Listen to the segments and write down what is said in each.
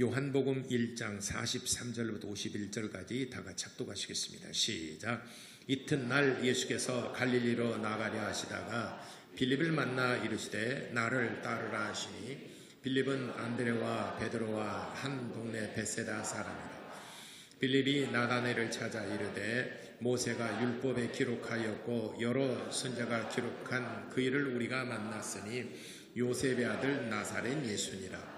요한복음 1장 43절부터 51절까지 다 같이 합독하시겠습니다. 시작. 이튿날 예수께서 갈릴리로 나가려 하시다가 빌립을 만나 이르시되 나를 따르라 하시니 빌립은 안드레와 베드로와 한 동네 베세다 사람이라. 빌립이 나다네를 찾아 이르되 모세가 율법에 기록하였고 여러 선자가 기록한 그 일을 우리가 만났으니 요셉의 아들 나사렛 예수니라.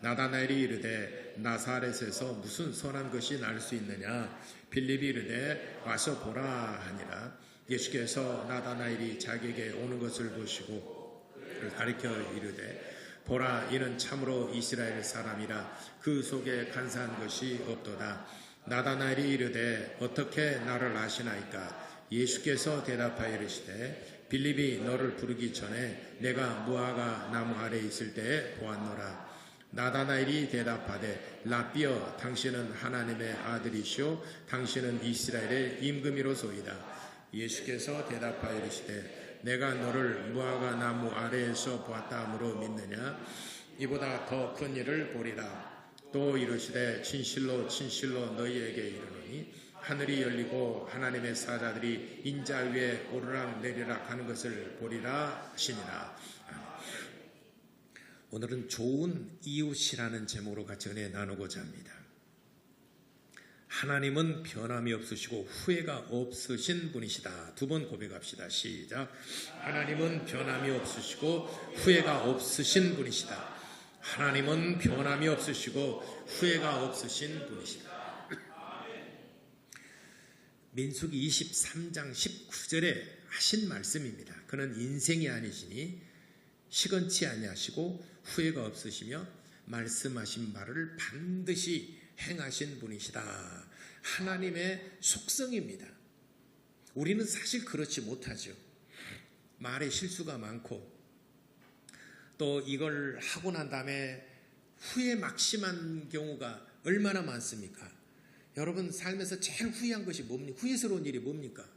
나다나엘이 이르되 나사렛에서 무슨 선한 것이 날 수 있느냐? 빌립이 이르되 와서 보라 하니라. 예수께서 나다나엘이 자기에게 오는 것을 보시고 가리켜 이르되 보라 이는 참으로 이스라엘 사람이라. 그 속에 간사한 것이 없도다. 나다나엘이 이르되 어떻게 나를 아시나이까? 예수께서 대답하여 이르시되 빌립이 너를 부르기 전에 내가 무화과 나무 아래 있을 때에 보았노라 나다나엘이 대답하되 라비어 당신은 하나님의 아들이시오. 당신은 이스라엘의 임금이로소이다. 예수께서 대답하여 이르시되 내가 너를 무화과 나무 아래에서 보았다 함으로 믿느냐? 이보다 더 큰 일을 보리라. 또 이르시되 진실로 진실로 너희에게 이르노니 하늘이 열리고 하나님의 사자들이 인자 위에 오르락 내리락 하는 것을 보리라 하시니라 오늘은 좋은 이웃이라는 제목으로 같이 은혜 나누고자 합니다. 하나님은 변함이 없으시고 후회가 없으신 분이시다. 두 번 고백합시다. 시작. 하나님은 변함이 없으시고 후회가 없으신 분이시다. 하나님은 변함이 없으시고 후회가 없으신 분이시다. 민숙이 23장 19절에 하신 말씀입니다. 그는 인생이 아니시니 시건치 아니하시고 후회가 없으시며 말씀하신 바를 반드시 행하신 분이시다. 하나님의 속성입니다. 우리는 사실 그렇지 못하죠. 말에 실수가 많고 또 이걸 하고 난 다음에 후회 막심한 경우가 얼마나 많습니까? 여러분 삶에서 제일 후회한 것이 뭡니까? 후회스러운 일이 뭡니까?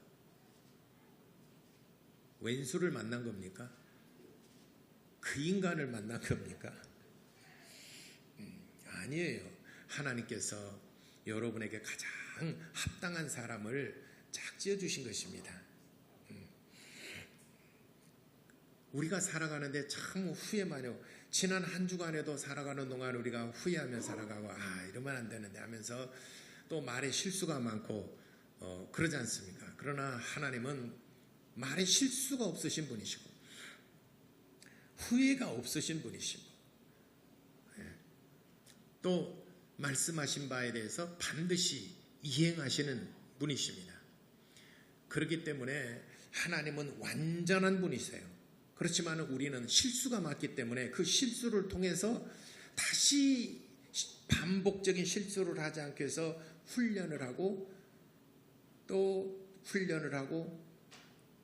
왼수를 만난 겁니까? 그 인간을 만난 겁니까? 음, 아니에요. 하나님께서 여러분에게 가장 합당한 사람을 짝지어 주신 것입니다. 음. 우리가 살아가는데 참 후회 많이 지난 한 주간에도 살아가는 동안 우리가 후회하며 살아가고 아 이러면 안 되는데 하면서 또 말에 실수가 많고 어, 그러지 않습니까? 그러나 하나님은 말에 실수가 없으신 분이시고 후회가 없으신 분이시고 예. 또 말씀하신 바에 대해서 반드시 이행하시는 분이십니다. 그렇기 때문에 하나님은 완전한 분이세요. 그렇지만 우리는 실수가 많기 때문에 그 실수를 통해서 다시 반복적인 실수를 하지 않기 위해서 훈련을 하고 또 훈련을 하고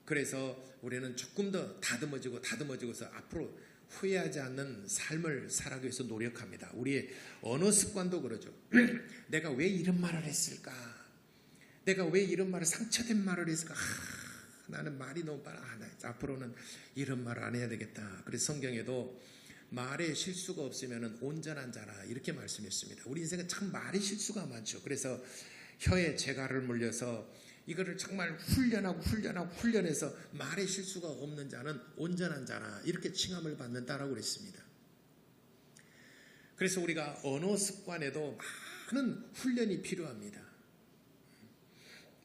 그래서 우리는 조금 더 다듬어지고 다듬어지고서 앞으로 후회하지 않는 삶을 살아가기 위해서 노력합니다. 우리의 언어 습관도 그러죠. 내가 왜 이런 말을 했을까? 내가 왜 이런 말을 상처된 말을 했을까? 아, 나는 말이 너무 빨라. 아, 앞으로는 이런 말을 안 해야 되겠다. 그래서 성경에도 말에 실수가 없으면 온전한 자라 이렇게 말씀했습니다. 우리 인생은 참 말에 실수가 많죠. 그래서 혀에 재갈을 물려서 이거를 정말 훈련하고 훈련하고 훈련해서 말의 실수가 없는 자는 온전한 자라 이렇게 칭함을 받는다라고 그랬습니다. 그래서 우리가 언어 습관에도 많은 훈련이 필요합니다.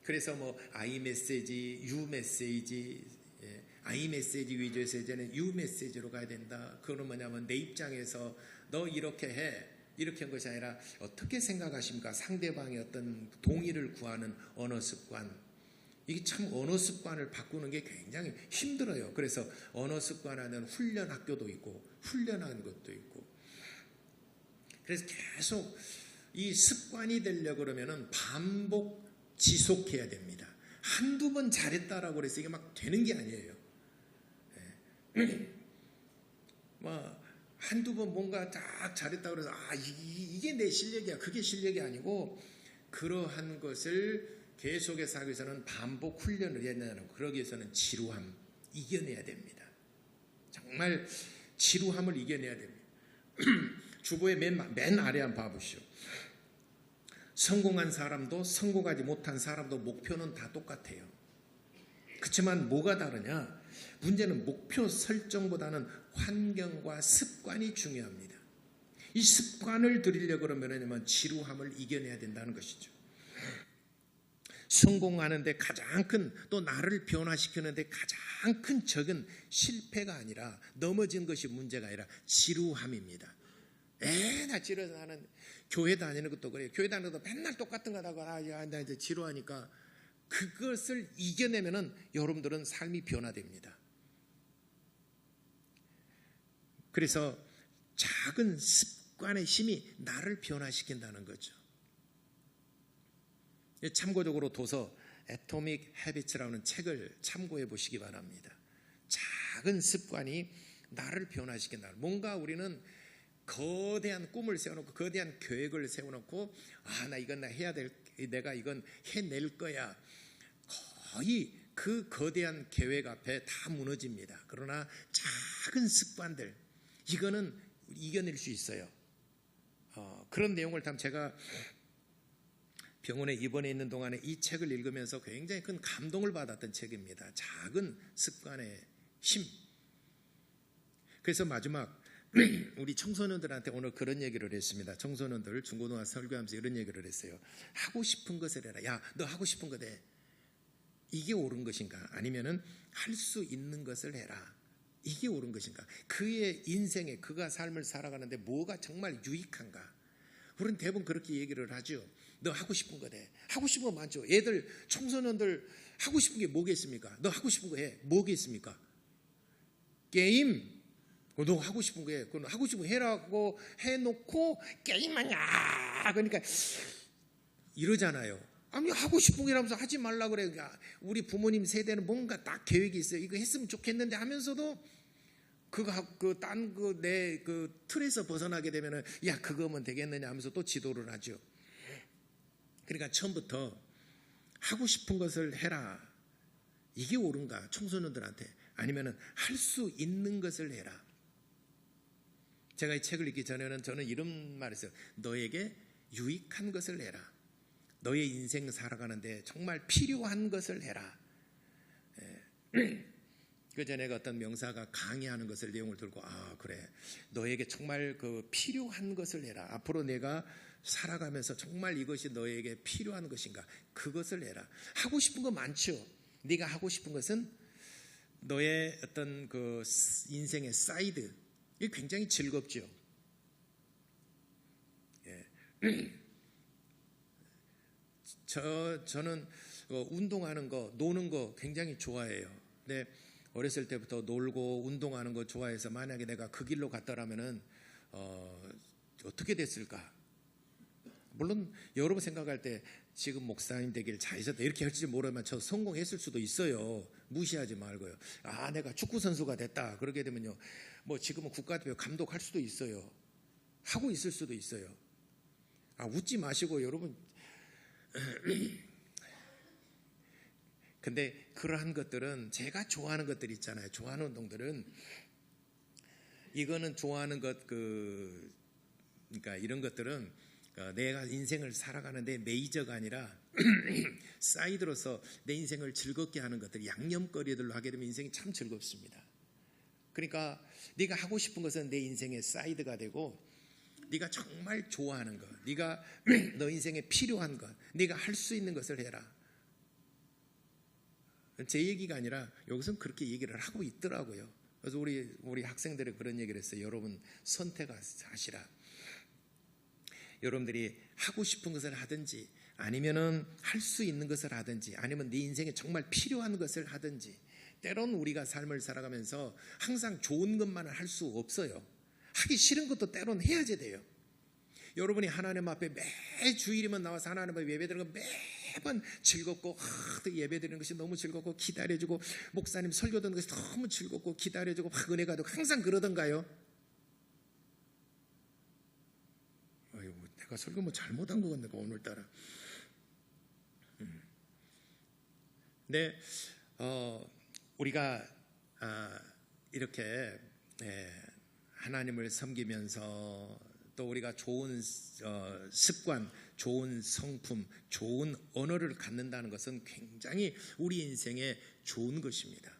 그래서 뭐 아이 메시지, 유 메시지, 예, 아이 메시지 위주에서 이제는 유 메시지로 가야 된다. 그거는 뭐냐면 내 입장에서 너 이렇게 해. 이렇게 한 것이 아니라 어떻게 생각하십니까? 상대방의 어떤 동의를 구하는 언어 습관. 이게 참 언어 습관을 바꾸는 게 굉장히 힘들어요. 그래서 언어 습관하는 훈련 학교도 있고 훈련하는 것도 있고. 그래서 계속 이 습관이 되려고 그러면은 반복 지속해야 됩니다. 한두 번 잘했다라고 그래서 이게 막 되는 게 아니에요. 네. 뭐 한두 번 뭔가 딱 잘했다 그래서 아 이게 내 실력이야 그게 실력이 아니고 그러한 것을 계속해서 하기 위해서는 반복 훈련을 해야 되는 그러기 위해서는 지루함 이겨내야 됩니다. 정말 지루함을 이겨내야 됩니다. 주보의 맨, 맨 아래 한번 봐보시오. 성공한 사람도 성공하지 못한 사람도 목표는 다 똑같아요. 그렇지만 뭐가 다르냐? 문제는 목표 설정보다는 환경과 습관이 중요합니다. 이 습관을 들이려 그러면 지루함을 이겨내야 된다는 것이죠. 성공하는데 가장 큰 또 나를 변화시키는데 가장 큰 적은 실패가 아니라 넘어진 것이 문제가 아니라 지루함입니다. 에나 지루해서 나는 교회 다니는 것도 그래요. 교회 다니는 것도 맨날 똑같은 거라고 아, 야, 나 이제 지루하니까 그것을 이겨내면은 여러분들은 삶이 변화됩니다. 그래서 작은 습관의 힘이 나를 변화시킨다는 거죠. 참고적으로 도서 애토믹 헤비츠라는 책을 참고해 보시기 바랍니다. 작은 습관이 나를 변화시킨다. 뭔가 우리는 거대한 꿈을 세워놓고 거대한 계획을 세워놓고 아 나 이건 나 해야 될 내가 이건 해낼 거야. 거의 그 거대한 계획 앞에 다 무너집니다. 그러나 작은 습관들 이거는 이겨낼 수 있어요. 어, 그런 내용을 담 제가 병원에 입원해 있는 동안에 이 책을 읽으면서 굉장히 큰 감동을 받았던 책입니다. 작은 습관의 힘. 그래서 마지막 우리 청소년들한테 오늘 그런 얘기를 했습니다. 청소년들 중고등학교 설교하면서 이런 얘기를 했어요. 하고 싶은 것을 해라. 야, 너 하고 싶은 거 돼. 이게 옳은 것인가? 아니면은 할 수 있는 것을 해라. 이게 옳은 것인가? 그의 인생에 그가 삶을 살아가는데 뭐가 정말 유익한가? 우리는 대부분 그렇게 얘기를 하죠. 너 하고 싶은 거 돼. 하고 싶은 거 많죠. 애들, 청소년들 하고 싶은 게 뭐겠습니까? 너 하고 싶은 거 해. 뭐겠습니까? 게임. 너 하고 싶은 거 해. 그건 하고 싶은 거 해라고 해놓고 게임하냐. 그러니까 이러잖아요. 아니 하고 싶은 거라면서 하지 말라 그래. 그러니까 우리 부모님 세대는 뭔가 딱 계획이 있어요. 이거 했으면 좋겠는데 하면서도 그거 그딴 그 내그 그 틀에서 벗어나게 되면은 야 그거면 되겠느냐 하면서 또 지도를 하죠. 그러니까 처음부터 하고 싶은 것을 해라. 이게 옳은가? 청소년들한테 아니면은 할 수 있는 것을 해라. 제가 이 책을 읽기 전에는 저는 이런 말을 했어요. 너에게 유익한 것을 해라. 너의 인생 살아가는데 정말 필요한 것을 해라. 예. 그 전에 어떤 명사가 강의하는 것을 내용을 들고 아 그래 너에게 정말 그 필요한 것을 해라. 앞으로 내가 살아가면서 정말 이것이 너에게 필요한 것인가 그것을 해라. 하고 싶은 거 많죠. 네가 하고 싶은 것은 너의 어떤 그 인생의 사이드 이 굉장히 즐겁죠. 예. 저 저는 어, 운동하는 거, 노는 거 굉장히 좋아해요. 근데 어렸을 때부터 놀고 운동하는 거 좋아해서 만약에 내가 그 길로 갔더라면은 어, 어떻게 됐을까? 물론 여러분 생각할 때 지금 목사님 되길 잘했었다 이렇게 할지 모르면 저 성공했을 수도 있어요. 무시하지 말고요. 아 내가 축구 선수가 됐다 그러게 되면요. 뭐 지금은 국가대표 감독할 수도 있어요. 하고 있을 수도 있어요. 아 웃지 마시고 여러분. 근데 그러한 것들은 제가 좋아하는 것들 있잖아요. 좋아하는 운동들은 이거는 좋아하는 것 그 그러니까 이런 것들은 어, 내가 인생을 살아가는데 메이저가 아니라 사이드로서 내 인생을 즐겁게 하는 것들 양념거리들로 하게 되면 인생이 참 즐겁습니다. 그러니까 네가 하고 싶은 것은 내 인생의 사이드가 되고 네가 정말 좋아하는 것, 네가 너 인생에 필요한 것, 네가 할 수 있는 것을 해라. 제 얘기가 아니라 여기서는 그렇게 얘기를 하고 있더라고요. 그래서 우리 우리 학생들이 그런 얘기를 했어요. 여러분 선택하시라. 여러분들이 하고 싶은 것을 하든지 아니면은 할 수 있는 것을 하든지 아니면 네 인생에 정말 필요한 것을 하든지 때론 우리가 삶을 살아가면서 항상 좋은 것만을 할 수 없어요. 하기 싫은 것도 때론 해야지 돼요. 여러분이 하나님 앞에 매 주일이면 나와서 하나님 앞에 예배 드리는 거 매번 즐겁고 아, 예배 드리는 것이 너무 즐겁고 기다려주고 목사님 설교 듣는 것이 너무 즐겁고 기다려주고 막 은혜가 되고 항상 그러던가요? 내가 설교 뭐 잘못한 것 같네, 오늘따라. 음. 네, 어, 우리가 아, 이렇게 예, 하나님을 섬기면서 또 우리가 좋은 어, 습관, 좋은 성품, 좋은 언어를 갖는다는 것은 굉장히 우리 인생에 좋은 것입니다.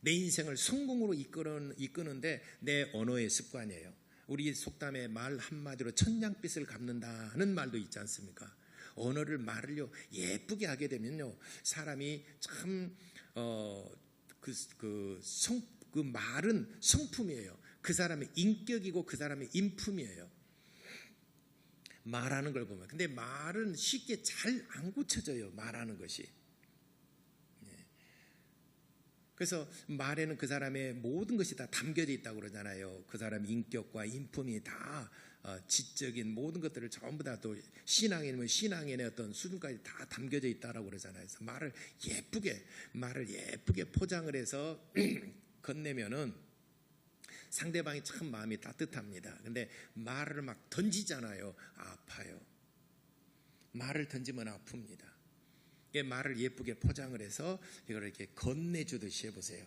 내 인생을 성공으로 이끄는, 이끄는데 내 언어의 습관이에요. 우리 속담에 말 한마디로 천냥빛을 갚는다는 말도 있지 않습니까? 언어를 말을요 예쁘게 하게 되면요 사람이 참 어 그 그 성 그 말은 성품이에요. 그 사람의 인격이고 그 사람의 인품이에요. 말하는 걸 보면 근데 말은 쉽게 잘 안 고쳐져요. 말하는 것이. 그래서 말에는 그 사람의 모든 것이 다 담겨져 있다고 그러잖아요. 그 사람 인격과 인품이 다 어, 지적인 모든 것들을 전부 다 또 신앙이면 신앙인의 어떤 수준까지 다 담겨져 있다라고 그러잖아요. 그래서 말을 예쁘게 말을 예쁘게 포장을 해서 건네면은 상대방이 참 마음이 따뜻합니다. 근데 말을 막 던지잖아요. 아파요. 말을 던지면 아픕니다. 이 말을 예쁘게 포장을 해서 이걸 이렇게 건네주듯이 해보세요.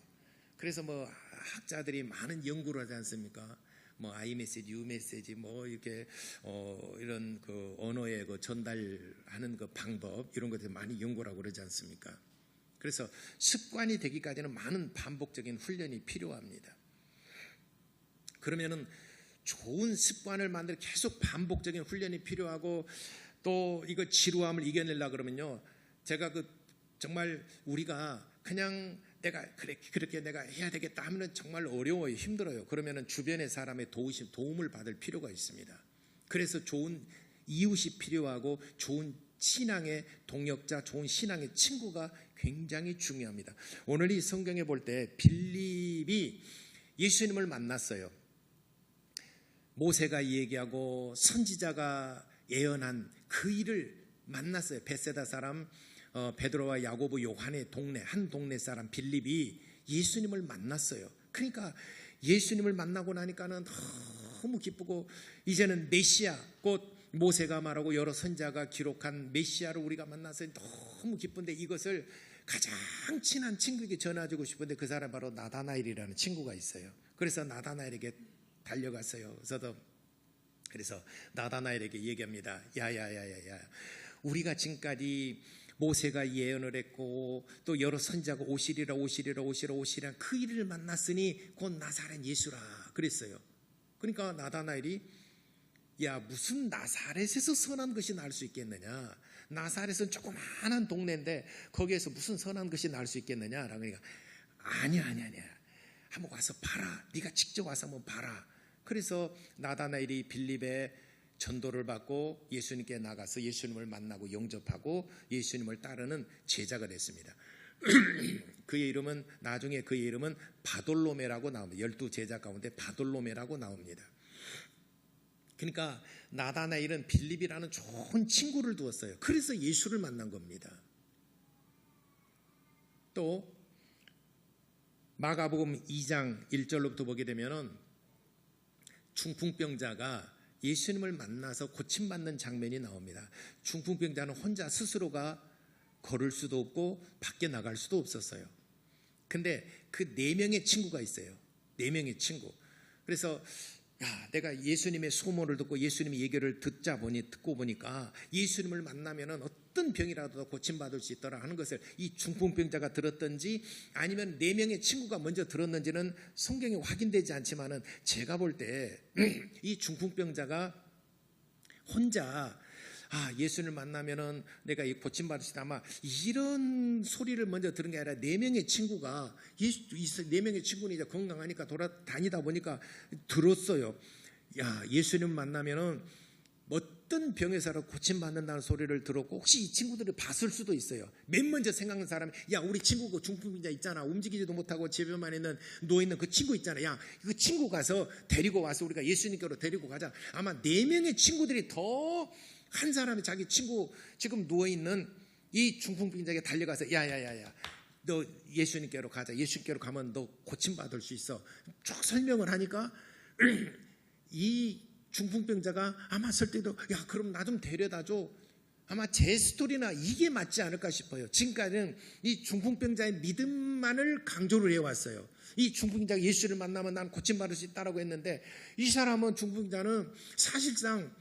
그래서 뭐 학자들이 많은 연구를 하지 않습니까? 뭐 아이 메시지, 유 메시지, 뭐 이렇게 어 이런 그 언어의 그 전달하는 그 방법 이런 것들 많이 연구라고 그러지 않습니까? 그래서 습관이 되기까지는 많은 반복적인 훈련이 필요합니다. 그러면은 좋은 습관을 만들 계속 반복적인 훈련이 필요하고 또 이거 지루함을 이겨내려 그러면요. 제가 그 정말 우리가 그냥 내가 그래 그렇게 내가 해야 되겠다 하면은 정말 어려워요. 힘들어요. 그러면은 주변의 사람의 도우심 도움을 받을 필요가 있습니다. 그래서 좋은 이웃이 필요하고 좋은 신앙의 동역자 좋은 신앙의 친구가 굉장히 중요합니다. 오늘 이 성경에 볼 때 빌립이 예수님을 만났어요. 모세가 얘기하고 선지자가 예언한 그 일을 만났어요. 베세다 사람 어, 베드로와 야고보 요한의 동네 한 동네 사람 빌립이 예수님을 만났어요. 그러니까 예수님을 만나고 나니까는 너무 기쁘고 이제는 메시아 곧 모세가 말하고 여러 선자가 기록한 메시아를 우리가 만나서 너무 기쁜데 이것을 가장 친한 친구에게 전해주고 싶은데 그 사람 바로 나다나엘이라는 친구가 있어요. 그래서 나다나엘에게 달려갔어요. 저도 그래서 나다나엘에게 얘기합니다. 야야야야야. 우리가 지금까지 모세가 예언을 했고 또 여러 선자가 오시리라 오시리라 오시리라 오시리라 그 일을 만났으니 곧 나사렛 예수라 그랬어요. 그러니까 나다나엘이 야 무슨 나사렛에서 선한 것이 날 수 있겠느냐? 나사렛은 조그마한 동네인데 거기에서 무슨 선한 것이 날 수 있겠느냐? 그러니까 아니야 아니야 아니야. 한번 와서 봐라. 네가 직접 와서 한번 봐라. 그래서 나다나엘이 빌립의 전도를 받고 예수님께 나가서 예수님을 만나고 영접하고 예수님을 따르는 제자가 됐습니다. 그의 이름은 나중에 그의 이름은 바돌로메라고 나옵니다. 열두 제자 가운데 바돌로메라고 나옵니다. 그러니까 나다나엘은 빌립이라는 좋은 친구를 두었어요. 그래서 예수를 만난 겁니다. 또 마가복음 2장 1절로부터 보게 되면은 중풍병자가 예수님을 만나서 고침받는 장면이 나옵니다. 중풍병자는 혼자 스스로가 걸을 수도 없고 밖에 나갈 수도 없었어요. 근데 그 네 명의 친구가 있어요. 네 명의 친구. 그래서 야, 내가 예수님의 소문을 듣고 예수님의 얘기를 듣자 보니 듣고 보니까 예수님을 만나면은 어떤 병이라도 고침받을 수 있더라 하는 것을 이 중풍병자가 들었던지 아니면 네 명의 친구가 먼저 들었는지는 성경에 확인되지 않지만은 제가 볼 때 이 중풍병자가 혼자 아, 예수를 만나면은 내가 이 고침받을 수 있다. 아마 이런 소리를 먼저 들은 게 아니라 네 명의 친구가 네 명의 친구는 이제 건강하니까 돌아다니다 보니까 들었어요. 야, 예수님 만나면은 어떤 병에서라도 고침받는다는 소리를 들었고 혹시 이 친구들이 봤을 수도 있어요. 맨 먼저 생각하는 사람이 야 우리 친구 그 중풍빈자 있잖아 움직이지도 못하고 집에만 있는 누워 있는 그 친구 있잖아. 야그 친구 가서 데리고 와서 우리가 예수님께로 데리고 가자. 아마 네 명의 친구들이 더 한 사람이 자기 친구 지금 누워 있는 이 중풍빈자에게 달려가서 야야야야 너 예수님께로 가자. 예수님께로 가면 너 고침받을 수 있어. 쭉 설명을 하니까 이 중풍병자가 아마 쓸 때도 야 그럼 나 좀 데려다 줘. 아마 제 스토리나 이게 맞지 않을까 싶어요. 지금까지는 이 중풍병자의 믿음만을 강조를 해왔어요. 이 중풍자가 예수를 만나면 난 고침받을 수 있다라고 했는데 이 사람은 중풍자는 사실상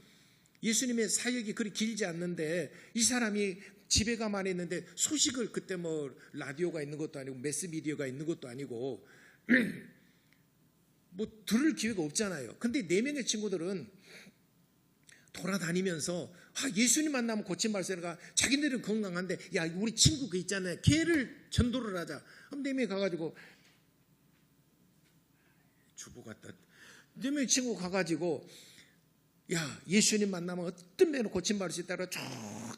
예수님의 사역이 그리 길지 않는데 이 사람이 집에 가만히 있는데 소식을 그때 뭐 라디오가 있는 것도 아니고 매스미디어가 있는 것도 아니고 뭐 들을 기회가 없잖아요. 근데 네 명의 친구들은 돌아다니면서 아, 예수님 만나면 수 있가 자기들은 건강한데 야 우리 친구 그 있잖아요. 걔를 전도를 하자. 그럼 네 명이 가가지고 주부 같다. 네 명의 친구 가가지고 야 예수님 만나면 어떤 면으로 고침받을 수 있다고 쭉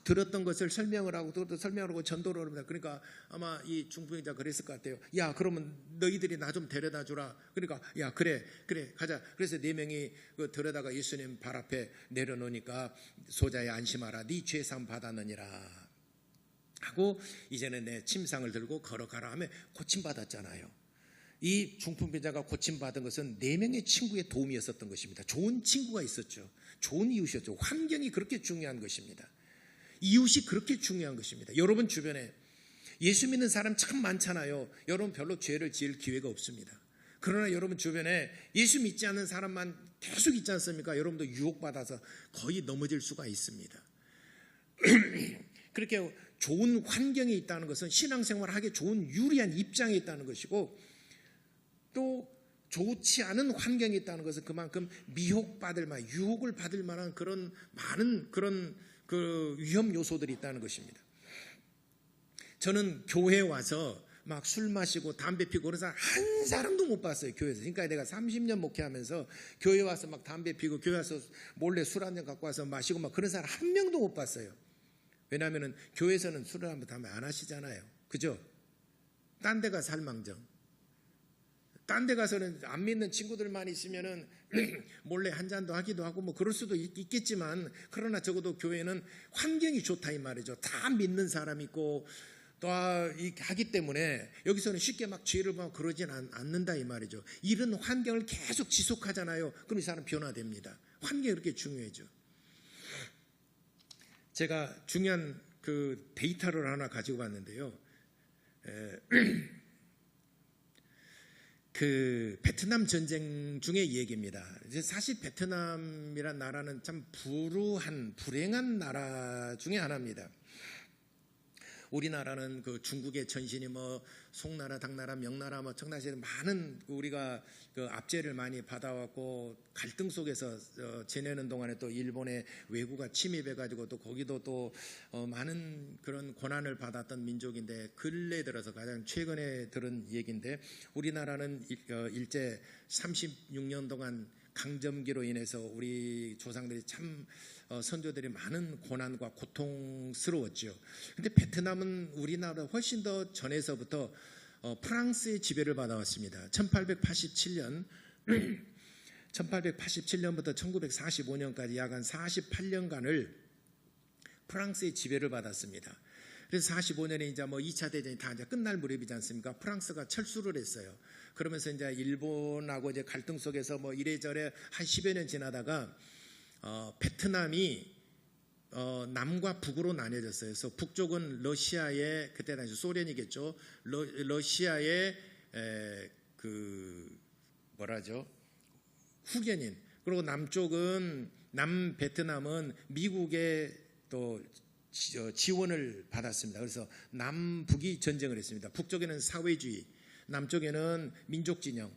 들었던 것을 설명을 하고 또 설명을 하고 전도를 합니다. 그러니까 아마 이 중풍이자 그랬을 것 같아요. 야 그러면 너희들이 나 좀 데려다 주라. 그러니까 야 그래 그래 가자. 그래서 네 명이 그 데려다가 예수님 발 앞에 내려놓으니까 소자의 안심하라. 네 죄상 받았느니라. 하고 이제는 내 침상을 들고 걸어가라 하면 고침받았잖아요. 이 중풍병자가 고침받은 것은 네 명의 친구의 도움이었었던 것입니다. 좋은 친구가 있었죠. 좋은 이웃이었죠. 환경이 그렇게 중요한 것입니다. 이웃이 그렇게 중요한 것입니다. 여러분 주변에 예수 믿는 사람 참 많잖아요. 여러분 별로 죄를 지을 기회가 없습니다. 그러나 여러분 주변에 예수 믿지 않는 사람만 계속 있지 않습니까? 여러분도 유혹받아서 거의 넘어질 수가 있습니다. 그렇게 좋은 환경에 있다는 것은 신앙생활을 하기 좋은 유리한 입장에 있다는 것이고 또 좋지 않은 환경에 있다는 것은 그만큼 미혹받을 만, 유혹을 받을 만한 그런 많은 그런 그 위험 요소들이 있다는 것입니다. 저는 교회에 와서 막 술 마시고 담배 피고 그런 사람 한 사람도 못 봤어요, 교회에서. 그러니까 내가 30년 목회하면서 교회 와서 막 담배 피고 교회 와서 몰래 술 한 잔 갖고 와서 마시고 막 그런 사람 한 명도 못 봤어요. 왜냐하면 교회에서는 술을 한번 담배 안 하시잖아요. 그죠? 딴 데가 살망정. 딴 데 가서는 안 믿는 친구들만 있으면은 몰래 한 잔도 하기도 하고 뭐 그럴 수도 있, 겠지만 그러나 적어도 교회는 환경이 좋다 이 말이죠. 다 믿는 사람 있고 또 하기 때문에 여기서는 쉽게 막 죄를 막 그러진 않는다 이 말이죠. 이런 환경을 계속 지속하잖아요. 그럼 이 사람 변화됩니다. 환경이 그렇게 중요해죠. 제가 중요한 그 데이터를 하나 가지고 왔는데요. 그 베트남 전쟁 중의 얘기입니다. 사실 베트남이란 나라는 참 불우한 불행한 나라 중의 하나입니다. 우리나라는 그 중국의 전신이 뭐 송나라, 당나라, 명나라, 뭐 청나라 많은 우리가 그 압제를 많이 받아왔고 갈등 속에서 어, 지내는 동안에 또 일본의 왜구가 침입해가지고 또 거기도 또 어, 많은 그런 고난을 받았던 민족인데 근래 들어서 가장 최근에 들은 얘기인데 우리나라는 어, 일제 36년 동안 강점기로 인해서 우리 조상들이 참 어, 선조들이 많은 고난과 고통스러웠죠. 근데 베트남은 우리나라 훨씬 더 전에서부터 어, 프랑스의 지배를 받아왔습니다. 1887년 1887년부터 1945년까지 약 한 48년간을 프랑스의 지배를 받았습니다. 그래서 45년에 이제 뭐 2차 대전이 다 이제 끝날 무렵이지 않습니까? 프랑스가 철수를 했어요. 그러면서 이제 일본하고 이제 갈등 속에서 뭐 이래저래 한 10여 년 지나다가 어, 베트남이 어, 남과 북으로 나뉘어졌어요. 그래서 북쪽은 러시아의 그때 당시 소련이겠죠. 러, 시아의 그 뭐라죠? 후견인. 그리고 남쪽은 남 베트남은 미국의 또 어, 지원을 받았습니다. 그래서 남북이 전쟁을 했습니다. 북쪽에는 사회주의, 남쪽에는 민족 진영.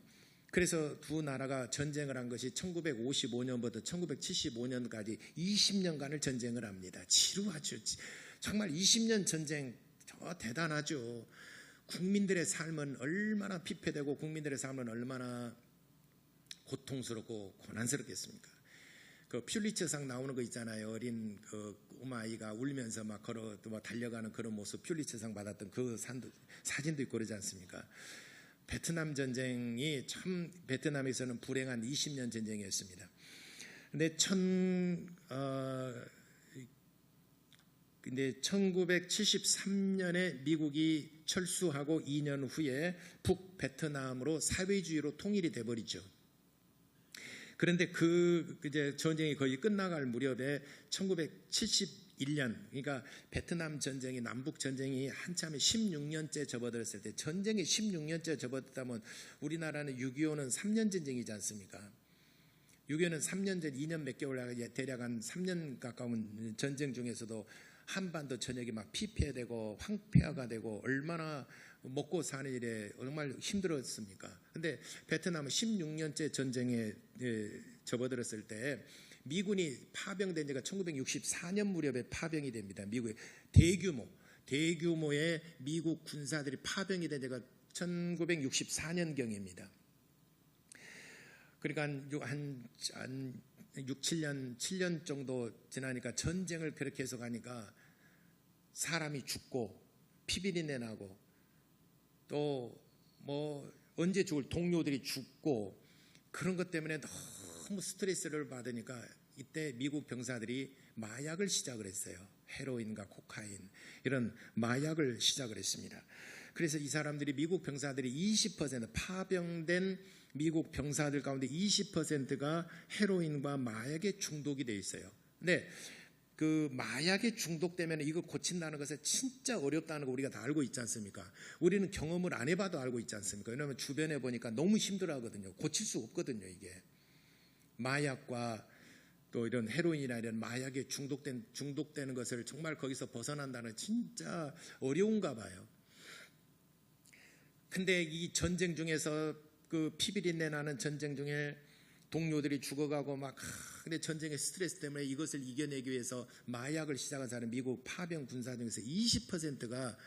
그래서 두 나라가 전쟁을 한 것이 1955년부터 1975년까지 20년간을 전쟁을 합니다. 지루하죠. 정말 20년 전쟁 저 대단하죠. 국민들의 삶은 얼마나 피폐되고 국민들의 삶은 얼마나 고통스럽고 고난스럽겠습니까? 그 퓰리처상 나오는 거 있잖아요. 어린 그 꼬마 아이가 울면서 막 걸어 뭐 달려가는 그런 모습 퓰리처상 받았던 그 산도, 사진도 있고 그러지 않습니까? 베트남 전쟁이 참 베트남에서는 불행한 20년 전쟁이었습니다. 근데 천, 어, 근데 1973년에 미국이 철수하고 2년 후에 북 베트남으로 사회주의로 통일이 돼버리죠. 그런데 그 이제 전쟁이 거의 끝나갈 무렵에 1970 11년 그러니까 베트남 전쟁이 남북 전쟁이 한참에 16년째 접어들었을 때 전쟁이 16년째 접어들다면 우리나라는 6.25는 3년 전쟁이지 않습니까? 6.25는 3년 전 2년 몇 개월 대략 한 3년 가까운 전쟁 중에서도 한반도 전역이 막 피폐되고 황폐화가 되고 얼마나 먹고 사는 일에 정말 힘들었습니까? 근데 베트남은 16년째 전쟁에 예, 접어들었을 때 미군이 파병된 지가 1964년 무렵에 파병이 됩니다. 미국의 대규모 대규모의 미국 군사들이 파병이 된 지가 1964년 경입니다. 그러니까 한, 한 6, 7년, 7년 정도 지나니까 전쟁을 그렇게 해서 가니까 사람이 죽고 피비린내 나고 또 뭐 언제 죽을 동료들이 죽고 그런 것 때문에 너무 스트레스를 받으니까 이때 미국 병사들이 마약을 시작을 했어요. 헤로인과 코카인 이런 마약을 시작을 했습니다. 그래서 이 사람들이 미국 병사들이 20% 파병된 미국 병사들 가운데 20%가 헤로인과 마약에 중독이 돼 있어요. 근데 그 마약에 중독되면 이걸 고친다는 것은 진짜 어렵다는 거 우리가 다 알고 있지 않습니까? 우리는 경험을 안 해봐도 알고 있지 않습니까? 왜냐하면 주변에 보니까 너무 힘들어 하거든요. 고칠 수 없거든요. 이게 마약과 또 이런 헤로인이나 이런 마약에 중독된 중독되는 것을 정말 거기서 벗어난다는 진짜 어려운가 봐요. 근데 이 전쟁 중에서 그 피비린내 나는 전쟁 중에 동료들이 죽어가고 막 근데 전쟁의 스트레스 때문에 이것을 이겨내기 위해서 마약을 시작한 사람 미국 파병 군사 중에서 20%가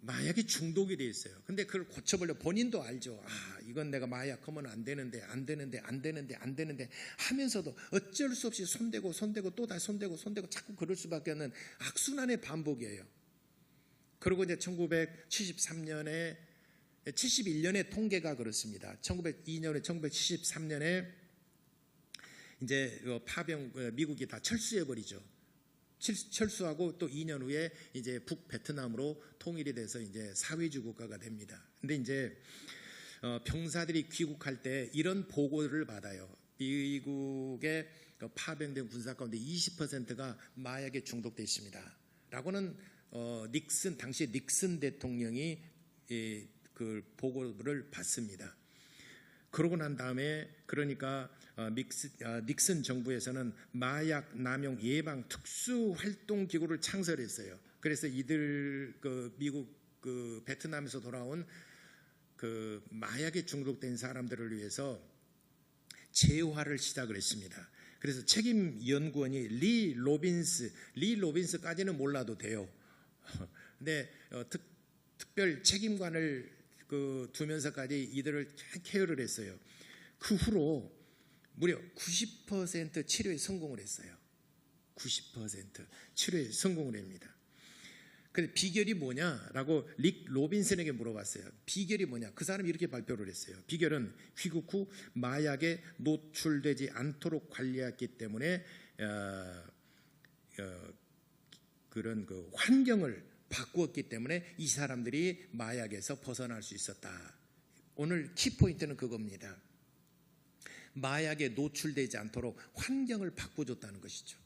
마약에 중독이 돼 있어요. 근데 그걸 고쳐보려 본인도 알죠. 아, 이건 내가 마약하면 안 되는데, 안 되는데, 안 되는데, 안 되는데 하면서도 어쩔 수 없이 손대고, 손대고, 또 다시 손대고, 손대고 자꾸 그럴 수밖에 없는 악순환의 반복이에요. 그리고 이제 1973년에 71년의 통계가 그렇습니다. 1902년에 1973년에 이제 그 파병 미국이 다 철수해 버리죠. 철수하고 또 2년 후에 이제 북 베트남으로 통일이 돼서 이제 사회주의 국가가 됩니다. 근데 이제 어, 병사들이 귀국할 때 이런 보고를 받아요. 미국의 그 파병된 군사 가운데 20%가 마약에 중독돼 있습니다. 라고는 어, 닉슨 당시 닉슨 대통령이 그 보고를 받습니다. 그러고 난 다음에 그러니까 어, 닉슨 정부에서는 마약 남용 예방 특수 활동 기구를 창설했어요. 그래서 이들 그 미국 그 베트남에서 돌아온 그 마약에 중독된 사람들을 위해서 재활을 시작을 했습니다. 그래서 책임 연구원이 리 로빈스, 리 로빈스까지는 몰라도 돼요. 근데 어, 특, 특별 책임관을 그 두면서까지 이들을 케어를 했어요. 그 후로 무려 90% 치료에 성공을 했어요. 90% 치료에 성공을 합니다. 근데 비결이 뭐냐라고 릭 로빈슨에게 물어봤어요. 비결이 뭐냐? 그 사람이 이렇게 발표를 했어요. 비결은 귀국 후 마약에 노출되지 않도록 관리했기 때문에 어, 어, 그런 그 환경을 바꾸었기 때문에 이 사람들이 마약에서 벗어날 수 있었다. 오늘 키포인트는 그겁니다. 마약에 노출되지 않도록 환경을 바꿔줬다는 것이죠.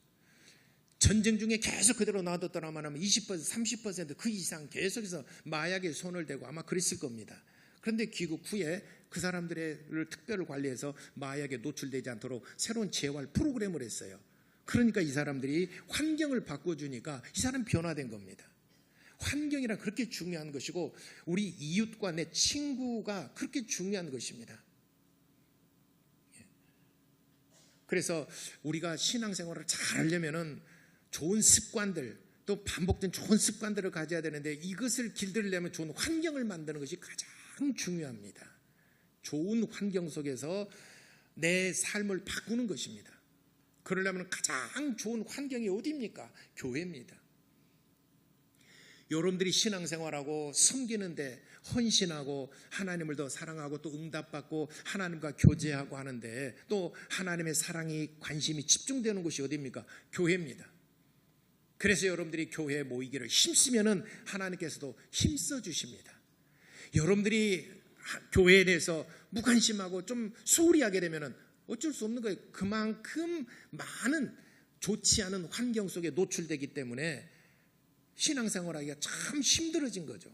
전쟁 중에 계속 그대로 놔뒀더라만 하면 20% 30%그 이상 계속해서 마약에 손을 대고 아마 그랬을 겁니다. 그런데 귀국 후에 그 사람들을 특별을 관리해서 마약에 노출되지 않도록 새로운 재활 프로그램을 했어요. 그러니까 이 사람들이 환경을 바꿔주니까 이 사람 변화된 겁니다. 환경이란 그렇게 중요한 것이고 우리 이웃과 내 친구가 그렇게 중요한 것입니다. 예. 그래서 우리가 신앙생활을 잘 하려면은 좋은 습관들 또 반복된 좋은 습관들을 가져야 되는데 이것을 길들이려면 좋은 환경을 만드는 것이 가장 중요합니다. 좋은 환경 속에서 내 삶을 바꾸는 것입니다. 그러려면 가장 좋은 환경이 어디입니까? 교회입니다. 여러분들이 신앙생활하고 섬기는데 헌신하고 하나님을 더 사랑하고 또 응답받고 하나님과 교제하고 하는데 또 하나님의 사랑이 관심이 집중되는 곳이 어디입니까? 교회입니다. 그래서 여러분들이 교회에 모이기를 힘쓰면은 하나님께서도 힘써 주십니다. 여러분들이 교회에 대해서 무관심하고 좀 소홀히 하게 되면은 어쩔 수 없는 거예요. 그만큼 많은 좋지 않은 환경 속에 노출되기 때문에 신앙생활하기가 참 힘들어진 거죠.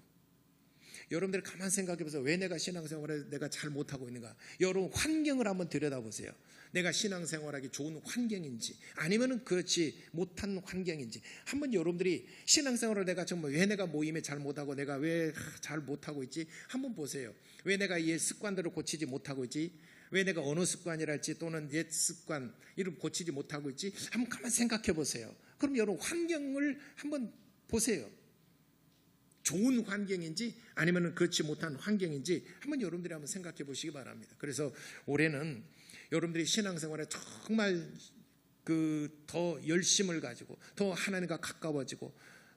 여러분들 가만 생각해 보세요. 왜 내가 신앙생활을 내가 잘 못하고 있는가? 여러분 환경을 한번 들여다보세요. 내가 신앙생활하기 좋은 환경인지 아니면은 그렇지 못한 환경인지 한번 여러분들이 신앙생활을 내가 정말 왜 내가 모임에 잘 못하고 내가 왜 잘 못하고 있지 한번 보세요. 왜 내가 이 습관들을 고치지 못하고 있지? 왜 내가 어느 습관이랄지 또는 옛 습관 이름 고치지 못하고 있지? 한번 가만 생각해 보세요. 그럼 여러분 환경을 한번 보세요. 좋은 환경인지 아니면 그렇지 못한 환경인지 한번 여러분들이 한번 생각해 보시기 바랍니다. 그래서 올해는 여러분들이 신앙생활에 정말 그 더 열심을 가지고 더 하나님과 가까워지고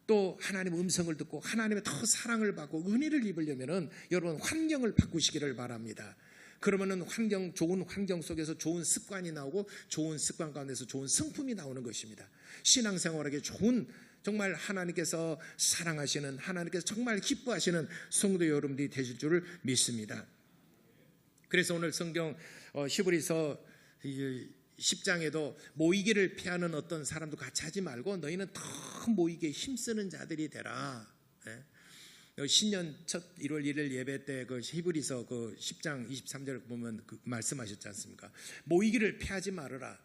또 하나님 음성을 듣고 하나님의 더 사랑을 받고 은혜를 입으려면은 여러분 환경을 바꾸시기를 바랍니다. 그러면은 환경 좋은 환경 속에서 좋은 습관이 나오고 좋은 습관 가운데서 좋은 성품이 나오는 것입니다. 신앙생활에게 좋은 정말 하나님께서 사랑하시는 하나님께서 정말 기뻐하시는 성도 여러분들이 되실 줄을 믿습니다. 그래서 오늘 성경 어, 히브리서 10장에도 모이기를 피하는 어떤 사람도 같이 하지 말고 너희는 더 모이기에 힘쓰는 자들이 되라. 예? 신년 첫 1월 1일 예배 때 그 히브리서 그 10장 23절 보면 그 말씀하셨지 않습니까? 모이기를 피하지 말아라.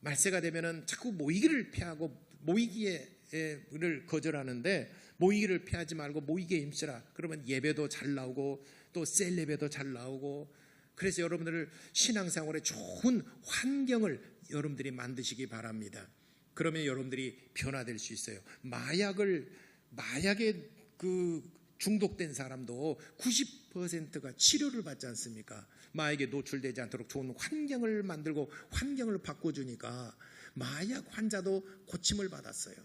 말세가 되면은 자꾸 모이기를 피하고 모이기를 거절하는데 모이기를 피하지 말고 모이기에 힘쓰라. 그러면 예배도 잘 나오고 또 셀레배도 잘 나오고 그래서 여러분들을 신앙생활에 좋은 환경을 여러분들이 만드시기 바랍니다. 그러면 여러분들이 변화될 수 있어요. 마약을 마약에 그 중독된 사람도 90%가 치료를 받지 않습니까? 마약에 노출되지 않도록 좋은 환경을 만들고 환경을 바꿔주니까 마약 환자도 고침을 받았어요.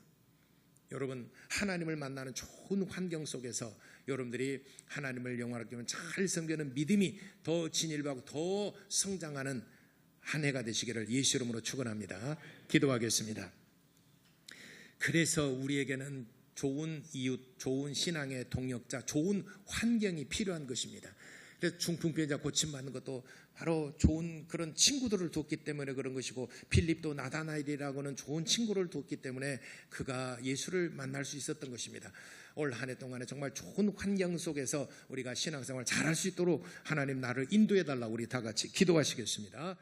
여러분 하나님을 만나는 좋은 환경 속에서 여러분들이 하나님을 하면 잘 섬기는 믿음이 더 진일하고 더 성장하는 한 해가 되시기를 예수 이름으로 축원합니다. 기도하겠습니다. 그래서 우리에게는 좋은 이웃, 좋은 신앙의 동역자, 좋은 환경이 필요한 것입니다. 그래서 중풍병자 고침받는 것도 바로 좋은 그런 친구들을 뒀기 때문에 그런 것이고 필립도 나다나엘이라고는 좋은 친구를 뒀기 때문에 그가 예수를 만날 수 있었던 것입니다. 올 한 해 동안에 정말 좋은 환경 속에서 우리가 신앙생활 잘할 수 있도록 하나님 나를 인도해 달라고 우리 다 같이 기도하시겠습니다.